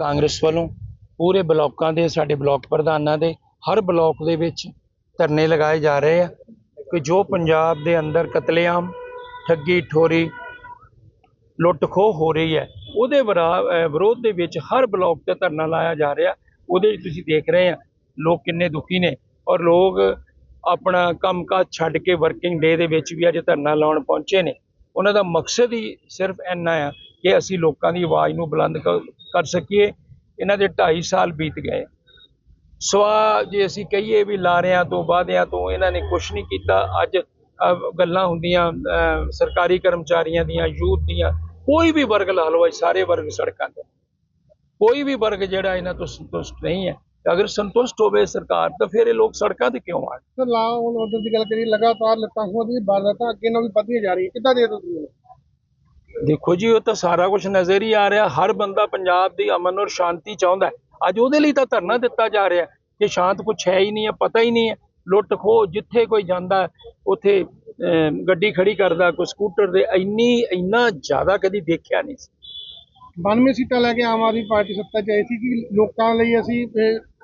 ਕਾਂਗਰਸ ਵੱਲੋਂ ਪੂਰੇ ਬਲਾਕਾਂ ਦੇ, ਸਾਡੇ ਬਲਾਕ ਪ੍ਰਧਾਨਾਂ ਦੇ, ਹਰ ਬਲਾਕ ਦੇ ਵਿੱਚ ਧਰਨੇ ਲਗਾਏ ਜਾ ਰਹੇ ਆ ਕਿ ਜੋ ਪੰਜਾਬ ਦੇ ਅੰਦਰ ਕਤਲੇਆਮ, ਠੱਗੀ, ਠੋਰੀ ਲੁੱਟ ਖੋਹ ਹੋ ਰਹੀ ਹੈ, ਉਹਦੇ ਵਿਰਾ- ਵਿਰੋਧ ਦੇ ਵਿੱਚ ਹਰ ਬਲਾਕ ਤੇ ਧਰਨਾ ਲਾਇਆ ਜਾ ਰਿਹਾ। ਉਹਦੇ ਵਿੱਚ ਤੁਸੀਂ ਦੇਖ ਰਹੇ ਆ, ਲੋਕ ਕਿੰਨੇ ਦੁਖੀ ਨੇ ਔਰ ਲੋਕ ਆਪਣਾ ਕੰਮਕਾਜ ਛੱਡ ਕੇ ਵਰਕਿੰਗ ਡੇ ਦੇ ਵਿੱਚ ਵੀ ਅੱਜ ਧਰਨਾ ਲਾਉਣ ਪਹੁੰਚੇ ਨੇ। ਉਹਨਾਂ ਦਾ ਮਕਸਦ ਹੀ ਸਿਰਫ ਇੰਨਾ ਆ ਕਿ ਅਸੀਂ ਲੋਕਾਂ ਦੀ ਆਵਾਜ਼ ਨੂੰ ਬੁਲੰਦ ਕ- ਕਰ ਸਕੀਏ। ਇਹਨਾਂ ਦੇ 2.5 ਸਾਲ ਬੀਤ ਗਏ। ਸਵਾ ਜੇ ਅਸੀਂ ਕਹੀਏ ਵੀ ਲਾਰਿਆਂ ਤੋਂ ਵਾਅਦਿਆਂ ਤੋਂ ਇਹਨਾਂ ਨੇ ਕੁਝ ਨਹੀਂ ਕੀਤਾ। ਅੱਜ ਗੱਲਾਂ ਹੁੰਦੀਆਂ ਸਰਕਾਰੀ ਕਰਮਚਾਰੀਆਂ ਦੀਆਂ, ਯੂਥ ਦੀਆਂ, ਕੋਈ ਵੀ ਵਰਗ ਲਾ ਲਓ ਸਾਰੇ ਵਰਗ ਸੜਕਾਂ ਤੇ ਕੋਈ ਵੀ ਵਰਗ ਜਿਹੜਾ ਇਹਨਾਂ ਤੋਂ ਸੰਤੁਸ਼ਟ ਨਹੀਂ ਹੈ। ਅਗਰ ਸੰਤੁਸ਼ਟ ਹੋਵੇ ਸਰਕਾਰ, ਤਾਂ ਫਿਰ ਇਹ ਲੋਕ ਸੜਕਾਂ ਤੇ ਕਿਉਂ ਆਣ ਸਰ ਲਾ ਹੁਣ ਆਰਡਰ ਦੀ ਗੱਲ ਕਰੀ ਲਗਾਤਾਰ ਲੱਤਾਂ ਖੋਹ ਦੀ ਵਾਰਦਾਤਾਂ ਅੱਗੇ ਨਾਲ ਵੀ ਵੱਧਦੀਆਂ ਜਾ ਰਹੀ ਹੈ ਕਿੱਦਾਂ ਦੇ ਦੋ ਤੁਸੀਂ? ਦੇਖੋ ਜੀ, ਉਹ ਤਾਂ ਸਾਰਾ ਕੁਝ ਨਜ਼ਰ ਹੀ ਆ ਰਿਹਾ। ਹਰ ਬੰਦਾ ਪੰਜਾਬ ਦੀ ਅਮਨ ਔਰ ਸ਼ਾਂਤੀ ਚਾਹੁੰਦਾ ਅੱਜ ਉਹਦੇ ਲਈ ਤਾਂ ਧਰਨਾ ਦਿੱਤਾ ਜਾ ਰਿਹਾ ਕਿ ਸ਼ਾਂਤ ਕੁਝ ਹੈ ਹੀ ਨਹੀਂ ਹੈ, ਪਤਾ ਹੀ ਨਹੀਂ ਹੈ। ਲੁੱਟ ਖੋਹ ਜਿੱਥੇ ਕੋਈ ਜਾਂਦਾ ਉੱਥੇ ਗੱਡੀ ਖੜੀ ਕਰਦਾ, ਕੋਈ ਸਕੂਟਰ ਦੇ ਇੰਨੀ, ਇੰਨਾ ਜ਼ਿਆਦਾ ਕਦੀ ਦੇਖਿਆ ਨਹੀਂ ਸੀ। 92 ਸੀਟਾਂ ਲੈ ਕੇ ਆਮ ਆਦਮੀ ਪਾਰਟੀ ਸੱਤਾ 'ਚ ਆਈ ਸੀ ਕਿ ਲੋਕਾਂ ਲਈ ਅਸੀਂ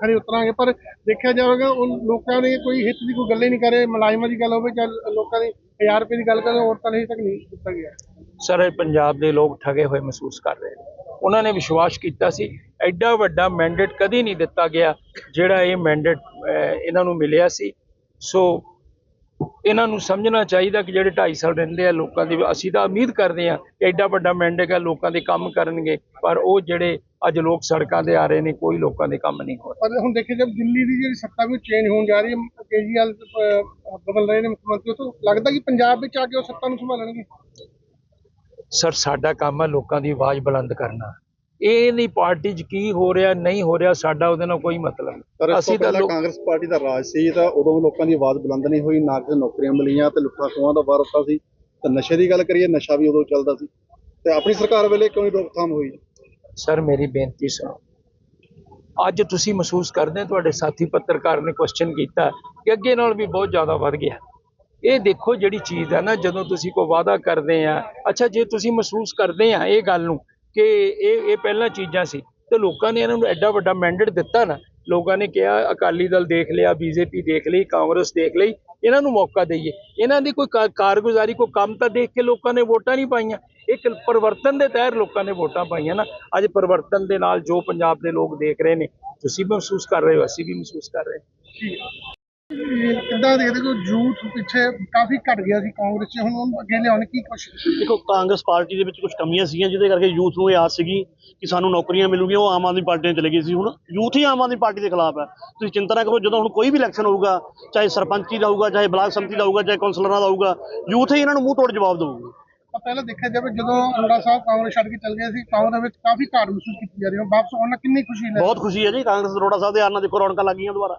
ਖੜੇ ਉਤਰਾਂਗੇ। ਪਰ ਦੇਖਿਆ ਜਾਵੇਗਾ, ਉਹ ਲੋਕਾਂ ਨੇ ਕੋਈ ਹਿੱਤ ਦੀ ਕੋਈ ਗੱਲ ਹੀ ਨਹੀਂ ਕਰੇ। ਮੁਲਾਜ਼ਮਾਂ ਦੀ ਗੱਲ ਹੋਵੇ ਜਾਂ ਲੋਕਾਂ ਦੀ 1000 ਰੁਪਏ ਦੀ ਗੱਲ ਕਰੇ ਔਰਤਾਂ ਲਈ ਤੱਕ ਨਹੀਂ ਦਿੱਤਾ ਗਿਆ। ਸਾਰੇ ਪੰਜਾਬ ਦੇ ਲੋਕ ਠਗੇ ਹੋਏ ਮਹਿਸੂਸ ਕਰ ਰਹੇ ਨੇ। ਉਹਨਾਂ ਨੇ ਵਿਸ਼ਵਾਸ ਕੀਤਾ ਸੀ, ਐਡਾ ਵੱਡਾ ਮੈਂਡੇਟ ਕਦੀ ਨਹੀਂ ਦਿੱਤਾ ਗਿਆ ਜਿਹੜਾ ਇਹ ਮੈਂਡੇਟ ਇਹਨਾਂ ਨੂੰ ਮਿਲਿਆ ਸੀ। ਸੋ ਇਹਨਾਂ ਨੂੰ ਸਮਝਣਾ ਚਾਹੀਦਾ ਕਿ ਜਿਹੜੇ 2.5 ਸਾਲ ਰਹਿੰਦੇ ਆ ਲੋਕਾਂ ਦੀ, ਅਸੀਂ ਤਾਂ ਉਮੀਦ ਕਰਦੇ ਆ ਕਿ ਐਡਾ ਵੱਡਾ ਮੈਂਡੇਟ ਹੈ ਲੋਕਾਂ ਦੇ ਕੰਮ ਕਰਨਗੇ, ਪਰ ਉਹ ਜਿਹੜੇ ਅੱਜ ਲੋਕ ਸੜਕਾਂ ਤੇ ਆ ਰਹੇ ਨੇ, ਕੋਈ ਲੋਕਾਂ ਦੇ ਕੰਮ ਨਹੀਂ ਹੋ ਰਹੇ। ਪਰ ਹੁਣ ਦੇਖਿਆ ਜਦ ਦਿੱਲੀ ਦੀ ਜਿਹੜੀ ਸੱਤਾ ਵੀ ਚੇਂਜ ਹੋਣ ਜਾ ਰਹੀ ਹੈ, ਕੇਜਰੀਵਾਲ ਬਦਲ ਰਹੇ ਨੇ ਮੁੱਖ ਮੰਤਰੀ ਤੋਂ ਲੱਗਦਾ ਕਿ ਪੰਜਾਬ ਵਿੱਚ ਆ ਕੇ ਉਹ ਸੱਤਾ ਨੂੰ ਸੰਭਾਲਣਗੇ। ਸਰ ਸਾਡਾ ਕੰਮ ਹੈ ਲੋਕਾਂ ਦੀ ਆਵਾਜ਼ ਬੁਲੰਦ ਕਰਨਾ। ਇਹ ਨਹੀਂ ਪਾਰਟੀ 'ਚ ਕੀ ਹੋ ਰਿਹਾ ਨਹੀਂ ਹੋ ਰਿਹਾ ਸਾਡਾ ਉਹਦੇ ਨਾਲ ਕੋਈ ਮਤਲਬ ਅਸੀਂ ਤਾਂ ਕਾਂਗਰਸ ਪਾਰਟੀ ਦਾ ਰਾਜ ਸੀ ਤਾਂ ਉਦੋਂ ਲੋਕਾਂ ਦੀ ਆਵਾਜ਼ ਬੁਲੰਦ ਨਹੀਂ ਹੋਈ ਨਾ ਕਿ ਨੌਕਰੀਆਂ ਮਿਲੀਆਂ ਤੇ ਲੁੱਟਾਂ ਖੋਹਾਂ ਦਾ ਵਾਰਤਾ ਸੀ। ਤੇ ਨਸ਼ੇ ਦੀ ਗੱਲ ਕਰੀਏ ਨਸ਼ਾ ਵੀ ਉਦੋਂ ਚੱਲਦਾ ਸੀ। ਤੇ ਆਪਣੀ ਸਰਕਾਰ ਵੇਲੇ ਕਿਉਂ ਰੋਕਥਾਮ ਹੋਈ? ਸਰ ਮੇਰੀ ਬੇਨਤੀ ਸੁਣੋ। ਅੱਜ ਤੁਸੀਂ ਮਹਿਸੂਸ ਕਰਦੇ ਤੁਹਾਡੇ ਸਾਥੀ ਪੱਤਰਕਾਰ ਨੇ ਕੁਐਸਚਨ ਕੀਤਾ ਕਿ ਅੱਗੇ ਨਾਲ ਵੀ ਬਹੁਤ ਜ਼ਿਆਦਾ ਵੱਧ ਗਿਆ। ਇਹ ਦੇਖੋ ਜਿਹੜੀ ਚੀਜ਼ ਹੈ ਨਾ, ਜਦੋਂ ਤੁਸੀਂ ਕੋਈ ਵਾਅਦਾ ਕਰਦੇ ਆ, ਅੱਛਾ, ਜੇ ਤੁਸੀਂ ਮਹਿਸੂਸ ਕਰਦੇ ਆ ਇਹ ਗੱਲ ਨੂੰ ਕਿ ਇਹ ਇਹ ਪਹਿਲਾਂ ਚੀਜ਼ਾਂ ਸੀ, ਤੇ ਲੋਕਾਂ ਨੇ ਇਹਨਾਂ ਨੂੰ ਐਡਾ ਵੱਡਾ ਮੈਂਡੇਟ ਦਿੱਤਾ ਨਾ, ਲੋਕਾਂ ਨੇ ਕਿਹਾ, ਅਕਾਲੀ ਦਲ ਦੇਖ ਲਿਆ, ਬੀਜੇਪੀ ਦੇਖ ਲਈ, ਕਾਂਗਰਸ ਦੇਖ ਲਈ, ਇਹਨਾਂ ਨੂੰ ਮੌਕਾ ਦਈਏ। ਇਹਨਾਂ ਦੀ ਕੋਈ ਕਾ- ਕਾਰਗੁਜ਼ਾਰੀ, ਕੋਈ ਕੰਮ ਤਾਂ ਦੇਖ ਕੇ ਲੋਕਾਂ ਨੇ ਵੋਟਾਂ ਨਹੀਂ ਪਾਈਆਂ। ਇੱਕ ਪਰਿਵਰਤਨ ਦੇ ਤਹਿਰ ਲੋਕਾਂ ਨੇ ਵੋਟਾਂ ਪਾਈਆਂ ਨਾ, ਅੱਜ ਪਰਿਵਰਤਨ ਦੇ ਨਾਲ ਜੋ ਪੰਜਾਬ ਦੇ ਲੋਕ ਦੇਖ ਰਹੇ ਨੇ, ਤੁਸੀਂ ਵੀ ਮਹਿਸੂਸ ਕਰ ਰਹੇ ਹੋ, ਅਸੀਂ ਵੀ ਮਹਿਸੂਸ ਕਰ ਰਹੇ ਹਾਂ। ਕਿੱਦਾਂ ਦੇਖਦੇ ਕਿ ਯੂਥ ਪਿੱਛੇ ਕਾਫੀ ਘਟ ਗਿਆ ਸੀ ਕਾਂਗਰਸ 'ਚ। ਹੁਣ ਉਹਨੂੰ ਅੱਗੇ ਲਿਆਉਣ ਕੀ ਕੋਸ਼ਿਸ਼ ਦੇਖੋ ਕਾਂਗਰਸ ਪਾਰਟੀ ਦੇ ਵਿੱਚ ਕੁਝ ਕਮੀਆਂ ਸੀਗੀਆਂ ਜਿਹਦੇ ਕਰਕੇ ਯੂਥ ਨੂੰ ਇਹ ਆਸ ਸੀਗੀ ਕਿ ਸਾਨੂੰ ਨੌਕਰੀਆਂ ਮਿਲੂਗੀਆਂ ਉਹ ਆਮ ਆਦਮੀ ਪਾਰਟੀ ਨਾਲ ਚਲੇ ਗਈ ਸੀ। ਹੁਣ ਯੂਥ ਹੀ ਆਮ ਆਦਮੀ ਪਾਰਟੀ ਦੇ ਖਿਲਾਫ ਹੈ। ਤੁਸੀਂ ਚਿੰਤਾ ਨਾ ਕਰੋ ਜਦੋਂ ਹੁਣ ਕੋਈ ਵੀ ਇਲੈਕਸ਼ਨ ਹੋਊਗਾ ਚਾਹੇ ਸਰਪੰਚੀ ਦਾ ਹੋਊਗਾ ਚਾਹੇ ਬਲਾਕ ਸੰਮਤੀ ਦਾ ਹੋਊਗਾ ਚਾਹੇ ਕੌਂਸਲਰਾਂ ਦਾ ਹੋਊਗਾ ਯੂਥ ਹੀ ਇਹਨਾਂ ਨੂੰ ਮੂੰਹ ਤੋੜ ਜਵਾਬ ਦੇਊਗੀ। ਪਹਿਲਾਂ ਦੇਖਿਆ ਜਾਵੇ ਜਦੋਂ ਅਰੋੜਾ ਸਾਹਿਬ ਕਾਂਗਰਸ ਛੱਡ ਕੇ ਚਲ ਗਏ ਸੀ ਕਾਂਗਰਸ ਵਿੱਚ ਕਾਫੀ ਘਾਟ ਮਹਿਸੂਸ ਕੀਤੀ ਜਾ ਰਹੀ ਹੈ। ਵਾਪਸ ਆਉਣ ਨਾਲ ਕਿੰਨੀ ਖੁਸ਼ੀ ਲੈ ਬਹੁਤ ਖੁਸ਼ੀ ਹੈ ਜੀ ਕਾਂਗਰਸ ਅਰੋੜਾ ਸਾਹਿਬ ਦੇ ਆਉਣ ਨਾਲ ਦੇਖੋ ਰੌਣਕਾਂ ਲੱਗ ਗਈਆਂ ਦੁਬਾਰਾ।